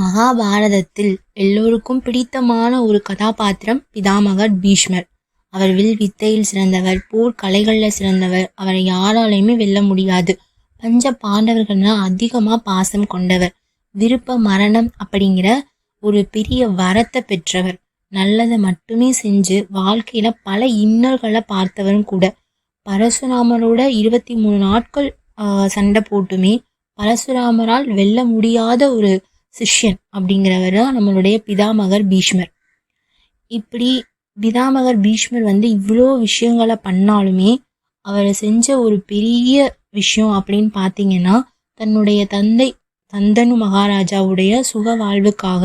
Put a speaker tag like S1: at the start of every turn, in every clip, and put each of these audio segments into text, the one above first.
S1: மகாபாரதத்தில் எல்லோருக்கும் பிடித்தமான ஒரு கதாபாத்திரம் பிதாமகர் பீஷ்மர். அவர் வில் வித்தையில் சிறந்தவர் போர் கலைகளில் சிறந்தவர். அவரை யாராலையுமே வெல்ல முடியாது. பஞ்ச பாண்டவர்கள்னா அதிகமாக பாசம் கொண்டவர். விருப்ப மரணம் அப்படிங்கிற ஒரு பெரிய வரத்தை பெற்றவர். நல்லதை மட்டுமே செஞ்சு வாழ்க்கையில பல இன்னல்களை பார்த்தவரும் கூட. பரசுராமரோட இருபத்தி மூணு நாட்கள் சண்டை போட்டுமே பரசுராமரால் வெல்ல முடியாத ஒரு சிஷ்யன் அப்படிங்கிறவர் தான் நம்மளுடைய பிதாமகர் பீஷ்மர். இப்படி பிதாமகர் பீஷ்மர் வந்து இவ்வளோ விஷயங்களை பண்ணாலுமே அவர் செஞ்ச ஒரு பெரிய விஷயம் அப்படின்னு பார்த்தீங்கன்னா தன்னுடைய தந்தை தந்தனு மகாராஜாவுடைய சுக வாழ்வுக்காக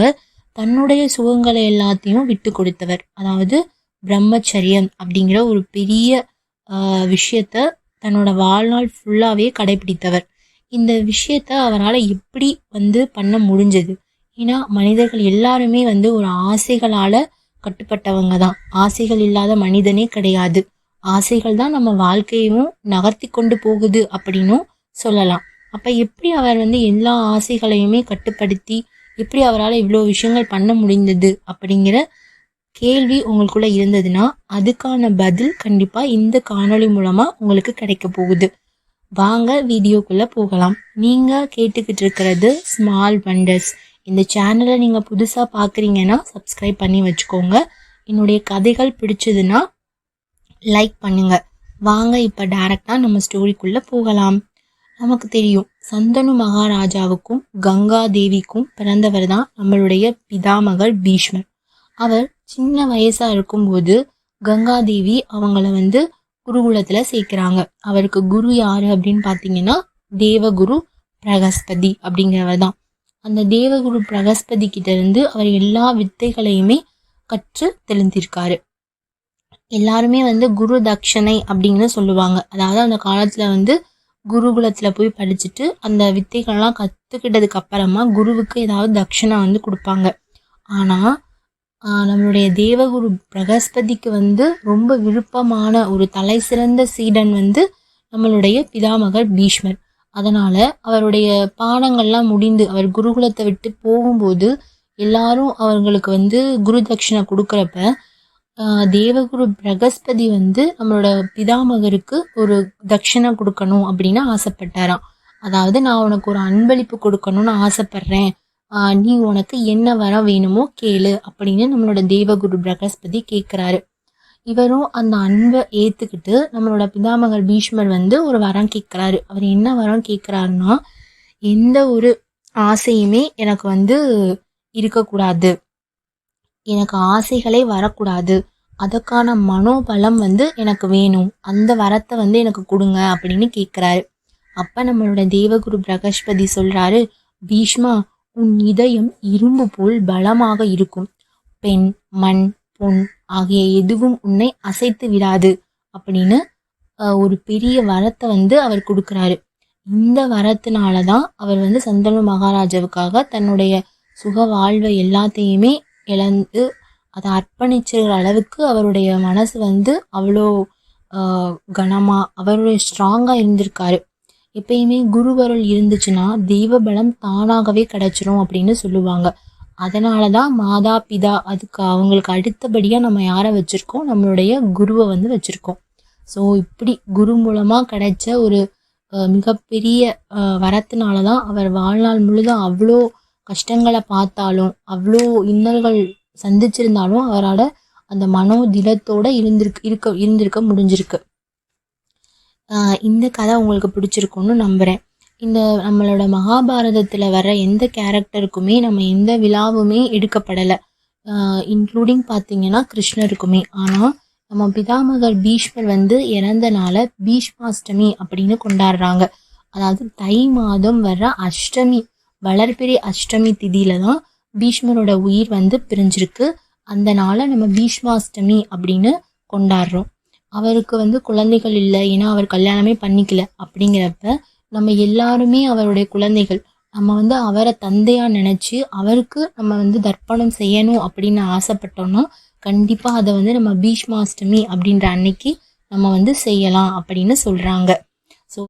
S1: தன்னுடைய சுகங்களை எல்லாத்தையும் விட்டு கொடுத்தவர். அதாவது பிரம்மச்சரியம் அப்படிங்கிற ஒரு பெரிய விஷயத்த தன்னோட வாழ்நாள் ஃபுல்லாகவே கடைபிடித்தவர். இந்த விஷயத்த அவரால் எப்படி வந்து பண்ண முடிஞ்சது? ஏன்னா மனிதர்கள் எல்லாருமே வந்து ஒரு ஆசைகளால் கட்டுப்பட்டவங்க தான் ஆசைகள் இல்லாத மனிதனே கிடையாது. ஆசைகள் தான் நம்ம வாழ்க்கையவும் நகர்த்தி கொண்டு போகுது அப்படின்னும் சொல்லலாம். அப்போ எப்படி அவர் வந்து எல்லா ஆசைகளையுமே கட்டுப்படுத்தி எப்படி அவரால் இவ்வளோ விஷயங்கள் பண்ண முடிந்தது அப்படிங்கிற கேள்வி உங்களுக்குள்ளே இருந்ததுன்னா அதுக்கான பதில் கண்டிப்பாக இந்த காணொளி மூலமாக உங்களுக்கு கிடைக்க போகுது. வாங்க வீடியோக்குள்ளே போகலாம். நீங்கள் கேட்டுக்கிட்டு இருக்கிறது ஸ்மால் வண்டர்ஸ் இந்த சேனலை நீங்கள் புதுசாக பார்க்குறீங்கன்னா சப்ஸ்கிரைப் பண்ணி வச்சுக்கோங்க. என்னுடைய கதைகள் பிடிச்சதுன்னா லைக் பண்ணுங்க. வாங்க இப்போ டேரெக்டாக நம்ம ஸ்டோரிக்குள்ளே போகலாம். நமக்கு தெரியும் சந்தனு மகாராஜாவுக்கும் கங்கா தேவிக்கும் பிறந்தவர் தான் நம்மளுடைய பிதாமகர் பீஷ்மர் அவர் சின்ன வயசாக இருக்கும்போது கங்காதேவி அவங்கள வந்து குருகுலத்தில் சேர்க்குறாங்க. அவருக்கு குரு யாரு அப்படின்னு பார்த்தீங்கன்னா தேவகுரு பிரகஸ்பதி அப்படிங்கிறவர் தான். அந்த தேவகுரு பிரகஸ்பதி கிட்ட இருந்து அவர் எல்லா வித்தைகளையுமே கற்று தெளிந்திருக்காரு. எல்லாருமே வந்து குரு தட்சணை அப்படின்னு சொல்லுவாங்க. அதாவது அந்த காலத்தில் வந்து குருகுலத்தில் போய் படிச்சுட்டு அந்த வித்தைகள்லாம் கற்றுக்கிட்டதுக்கு அப்புறமா குருவுக்கு ஏதாவது தட்சணை வந்து கொடுப்பாங்க. ஆனால் நம்மளுடைய தேவகுரு பிரகஸ்பதிக்கு வந்து ரொம்ப விருப்பமான ஒரு தலை சிறந்த சீடன் வந்து நம்மளுடைய பிதாமகர் பீஷ்மர். அதனால் அவருடைய பாடங்கள்லாம் முடிந்து அவர் குருகுலத்தை விட்டு போகும்போது எல்லாரும் அவர்களுக்கு வந்து குரு தட்சிணை கொடுக்குறப்ப தேவகுரு பிரகஸ்பதி வந்து நம்மளோட பிதாமகருக்கு ஒரு தட்சிணை கொடுக்கணும் அப்படின்னு ஆசைப்பட்டாராம். அதாவது நான் உனக்கு ஒரு அன்பளிப்பு கொடுக்கணும்னு ஆசைப்பட்றேன். நீ உனக்கு என்ன வர வேணுமோ கேளு அப்படின்னு நம்மளோட தேவகுரு பிரகஸ்பதி கேட்குறாரு இவரும் அந்த அன்பை ஏற்றுக்கிட்டு நம்மளோட பிதாமகர் பீஷ்மர் வந்து ஒரு வரம் கேட்குறாரு அவர் என்ன வரம் கேட்குறாருன்னா எந்த ஒரு ஆசையுமே எனக்கு வந்து இருக்கக்கூடாது. எனக்கு ஆசைகளே வரக்கூடாது. அதற்கான மனோபலம் வந்து எனக்கு வேணும். அந்த வரத்தை வந்து எனக்கு கொடுங்க அப்படின்னு கேட்குறாரு அப்போ நம்மளோட தேவகுரு பிரகஸ்பதி சொல்கிறாரு பீஷ்மா உன் இதயம் இரும்பு போல் பலமாக இருக்கும். பெண் மண் பொன் ஆகிய எதுவும் உன்னை அசைத்து விடாது அப்படின்னு ஒரு பெரிய வரத்தை வந்து அவர் கொடுக்குறாரு. இந்த வரத்தினால தான் அவர் வந்து சந்தனு மகாராஜாவுக்காக தன்னுடைய சுக வாழ்வை எல்லாத்தையுமே இழந்து அதை அர்ப்பணிச்சிருக்கிற அளவுக்கு அவருடைய மனசு வந்து அவ்வளோ கனமாக அவருடைய ஸ்ட்ராங்காக இருந்திருக்காரு. எப்பயுமே குருவருள் இருந்துச்சுன்னா தெய்வ பலம் தானாகவே கிடைச்சிரும் அப்படின்னு சொல்லுவாங்க. அதனால தான் மாதா பிதா அதுக்கு அவங்களுக்கு அடுத்தபடியாக நம்ம யாரை வச்சுருக்கோம்? நம்மளுடைய குருவை வந்து வச்சுருக்கோம். ஸோ இப்படி குரு மூலமாக கிடைச்ச ஒரு மிகப்பெரிய வரத்தினால தான் அவர் வாழ்நாள் முழுதும் அவ்வளோ கஷ்டங்களை பார்த்தாலும் அவ்வளோ இன்னல்கள் சந்திச்சிருந்தாலும் அவரால் அந்த மனோ திடத்தோடு இருந்திருக்கு இருக்க இருந்திருக்க முடிஞ்சிருக்கு. இந்த கதை உங்களுக்கு பிடிச்சிருக்கும்னு நம்புகிறேன் இந்த நம்மளோட மகாபாரதத்தில் வர எந்த கேரக்டருக்குமே நம்ம எந்த விழாவுமே எடுக்கப்படலை. இன்க்ளூடிங் பார்த்தீங்கன்னா கிருஷ்ணருக்குமே. ஆனால் நம்ம பிதாமகர் பீஷ்மர் வந்து இறந்தனால பீஷ்மாஷ்டமி அப்படின்னு கொண்டாடுறாங்க. அதாவது தை மாதம் வர்ற அஷ்டமி வளர்பிறை அஷ்டமி திதியில தான் பீஷ்மரோட உயிர் வந்து பிரிஞ்சிருக்கு. அந்த நாளை நம்ம பீஷ்மாஷ்டமி அப்படின்னு கொண்டாடுறோம். அவருக்கு வந்து குழந்தைகள் இல்லை. ஏன்னா அவர் கல்யாணமே பண்ணிக்கல அப்படிங்கிறப்ப நம்ம எல்லாருமே அவருடைய குழந்தைகள். நம்ம வந்து அவரை தந்தையா நினைச்சு அவருக்கு நம்ம வந்து தர்ப்பணம் செய்யணும் அப்படின்னு ஆசைப்பட்டோம்னா கண்டிப்பா அதை வந்து நம்ம பீஷ்மாஷ்டமி அப்படின்ற அன்னைக்கு நம்ம வந்து செய்யலாம் அப்படின்னு சொல்றாங்க.